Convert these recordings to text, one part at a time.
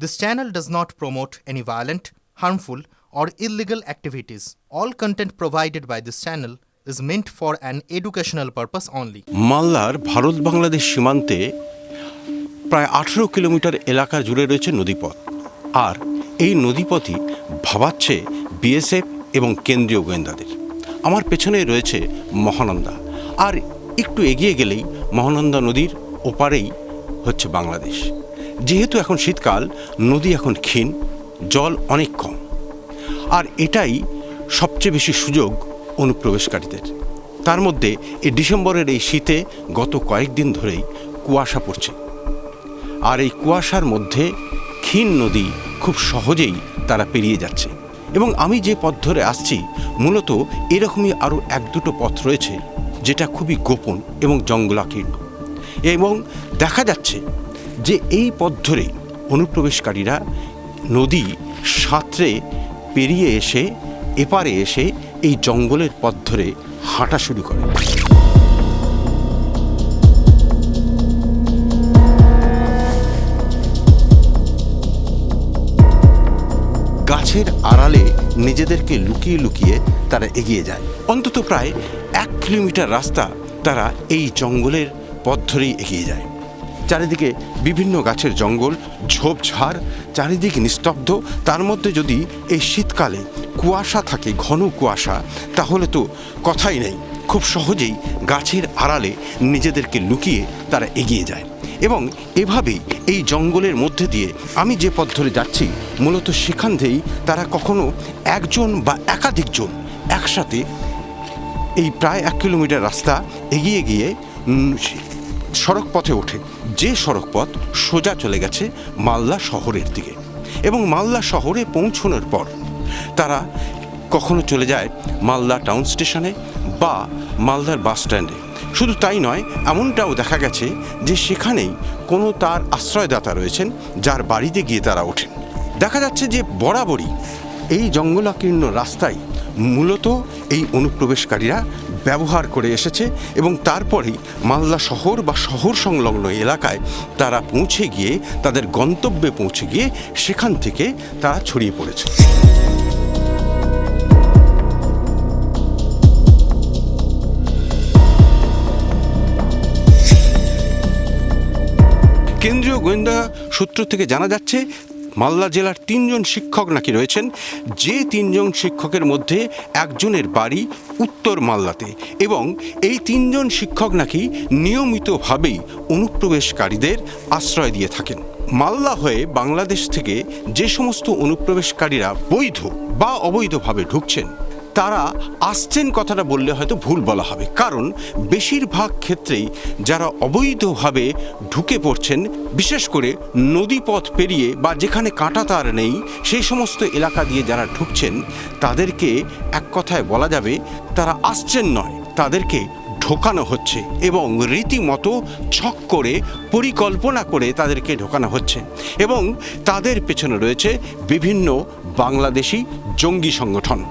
This channel does not promote any violent, harmful, or illegal activities. All content provided by this channel is meant for an educational purpose only. মালদার ভারত বাংলাদেশ সীমান্তে প্রায় আঠেরো kilometre এলাকা জুড়ে রয়েছে নদীপথ আর এই নদীপথই ভাবাচ্ছে বিএসএফ এবং কেন্দ্রীয় গোয়েন্দাদের আমার পেছনে রয়েছে মহানন্দা আর একটু এগিয়ে গেলেই মহানন্দা নদীর ওপারেই হচ্ছে বাংলাদেশ যেহেতু এখন শীতকাল, নদী এখন ক্ষীণ, জল অনেক কম। আর এটাই সবচেয়ে বেশি সুযোগ অনুপ্রবেশকারীদের। তার মধ্যে এই ডিসেম্বরের এই শীতে গত কয়েকদিন ধরেই কুয়াশা পড়ছে। আর এই কুয়াশার মধ্যে ক্ষীণ নদী খুব সহজেই তারা পেরিয়ে যাচ্ছে। এবং আমি যে পথ ধরে আসছি, মূলত এরকমই আরও এক দুটো পথ রয়েছে, যেটা খুবই গোপন এবং জঙ্গলাকীর্ণ। এবং দেখা যাচ্ছে যে এই পথ ধরেই অনুপ্রবেশকারীরা নদী সাঁতরে পেরিয়ে এসে, এপারে এসে এই জঙ্গলের পথ ধরে হাঁটা শুরু করে। গাছের আড়ালে নিজেদেরকে লুকিয়ে লুকিয়ে তারা এগিয়ে যায়। অন্তত প্রায় এক কিলোমিটার রাস্তা তারা এই জঙ্গলের পথ ধরেই এগিয়ে যায়। চারিদিকে বিভিন্ন গাছের জঙ্গল ঝোপঝাড় চারিদিক নিস্তব্ধ। তার মধ্যে যদি এই শীতকালে কুয়াশা থাকে, ঘন কুয়াশা, তাহলে তো কথাই নেই। খুব সহজেই গাছের আড়ালে নিজেদেরকে লুকিয়ে তারা এগিয়ে যায়। এবং এভাবেই এই জঙ্গলের মধ্যে দিয়ে আমি যে পথ ধরে যাচ্ছি, মূলত সেখান থেকেই তারা কখনো একজন বা একাধিকজন একসাথে এই প্রায় এক কিলোমিটার রাস্তা এগিয়ে গিয়ে সড়ক পথে ওঠে। যে সড়ক পথ সোজা চলে গেছে মালদা শহরের দিকে এবং মালদা শহরে পৌঁছানোর পর তারা কখনো চলে যায় মালদা টাউন স্টেশনে বা মালদার বাস স্ট্যান্ডে। শুধু তাই নয়, এমনটাও দেখা গেছে যে সেখানেই কোনো তার আশ্রয়দাতা রয়েছেন যার বাড়িতে গিয়ে তারা ওঠেন। দেখা যাচ্ছে যে বরাবরই এই জঙ্গলাকীর্ণ রাস্তায় মূলত এই অনুপ্রবেশকারীরা ব্যবহার করে এসেছে এবং তারপরেই মালদা শহর বা শহর সংলগ্ন এলাকায় তারা পৌঁছে গিয়ে, তাদের গন্তব্যে পৌঁছে গিয়ে সেখান থেকে তারা ছড়িয়ে পড়েছে। কেন্দ্রীয় গোয়েন্দা সূত্র থেকে জানা যাচ্ছে মালদা জেলার তিনজন শিক্ষক নাকি রয়েছেন? যে তিনজন শিক্ষকের মধ্যে একজনের বাড়ি উত্তর মালদাতে এবং এই তিনজন শিক্ষক নাকি নিয়মিতভাবেই অনুপ্রবেশকারীদের আশ্রয় দিয়ে থাকেন। মালদা হয়ে বাংলাদেশ থেকে যে সমস্ত অনুপ্রবেশকারীরা বৈধ বা অবৈধভাবে ঢুকছেন তারা আসছেন কথাটা বললে হয়তো ভুল বলা হবে। কারণ বেশিরভাগ ক্ষেত্রেই যারা অবৈধভাবে ঢুকে পড়ছেন, বিশেষ করে নদীপথ পেরিয়ে বা যেখানে কাঁটা তার নেই, সেই সমস্ত এলাকা দিয়ে যারা ঢুকছেন, তাদেরকে এক কথায় বলা যাবে, তারা আসছেন নয়। তাদেরকে ঢোকানো হচ্ছে এবং রীতিমতো ছক করে, পরিকল্পনা করে তাদেরকে ঢোকানো হচ্ছে এবং তাদের পেছনে রয়েছে বিভিন্ন বাংলাদেশি জঙ্গি সংগঠন।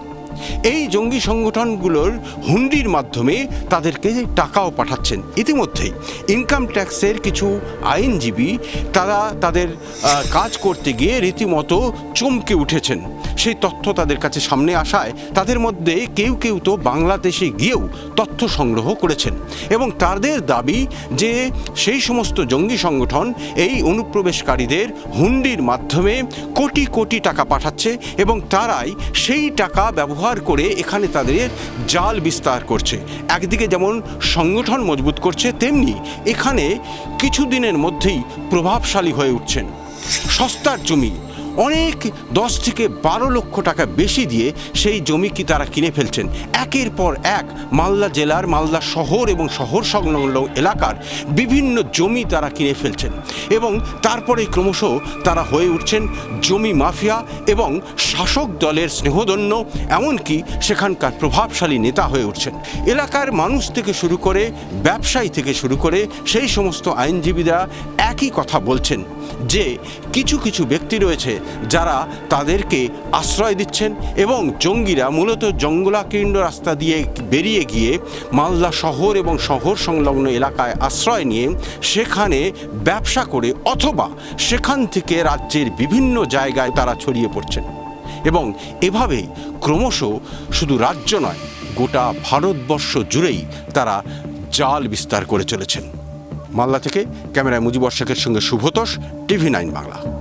এই জঙ্গি সংগঠনগুলোর হুন্ডির মাধ্যমে তাদেরকে টাকাও পাঠাচ্ছেন। ইতিমধ্যেই ইনকাম ট্যাক্সের কিছু আইনজীবী তারা তাদের কাজ করতে গিয়ে রীতিমতো চমকে উঠেছেন। সেই তথ্য তাদের কাছে সামনে আসায় তাদের মধ্যে কেউ কেউ তো বাংলাদেশে গিয়েও তথ্য সংগ্রহ করেছেন। এবং তাদের দাবি যে সেই সমস্ত জঙ্গি সংগঠন এই অনুপ্রবেশকারীদের হুন্ডির মাধ্যমে কোটি কোটি টাকা পাঠাচ্ছে এবং তারাই সেই টাকা ব্যবহার করে এখানে তাদের জাল বিস্তার করছে। একদিকে যেমন সংগঠন মজবুত করছে, তেমনি এখানে কিছুদিনের মধ্যেই প্রভাবশালী হয়ে উঠছেন। সস্তার জমি অনেক দশ থেকে বারো লক্ষ টাকা বেশি দিয়ে সেই জমি কি তারা কিনে ফেলছেন। একের পর এক মালদা জেলার, মালদা শহর এবং শহর সংলগ্ন এলাকার বিভিন্ন জমি তারা কিনে ফেলছেন এবং তারপরে ক্রমশ তারা হয়ে উঠছেন জমি মাফিয়া এবং শাসক দলের স্নেহধন্য এমনকি সেখানকার প্রভাবশালী নেতা হয়ে উঠছেন। এলাকার মানুষ থেকে শুরু করে, ব্যবসায়ী থেকে শুরু করে সেই সমস্ত আইনজীবীরা একই কথা বলছেন যে কিছু কিছু ব্যক্তি রয়েছে যারা তাদেরকে আশ্রয় দিচ্ছেন এবং জঙ্গিরা মূলত জঙ্গলাকীর্ণ রাস্তা দিয়ে বেরিয়ে গিয়ে মালদা শহর এবং শহর সংলগ্ন এলাকায় আশ্রয় নিয়ে সেখানে ব্যবসা করে অথবা সেখান থেকে রাজ্যের বিভিন্ন জায়গায় তারা ছড়িয়ে পড়ছেন। এবং এভাবেই ক্রমশ শুধু রাজ্য নয়, গোটা ভারতবর্ষ জুড়েই তারা জাল বিস্তার করে চলেছেন। মালদা থেকে ক্যামেরায় মুজিবর সঙ্গে শুভতোষ, টিভি নাইন বাংলা।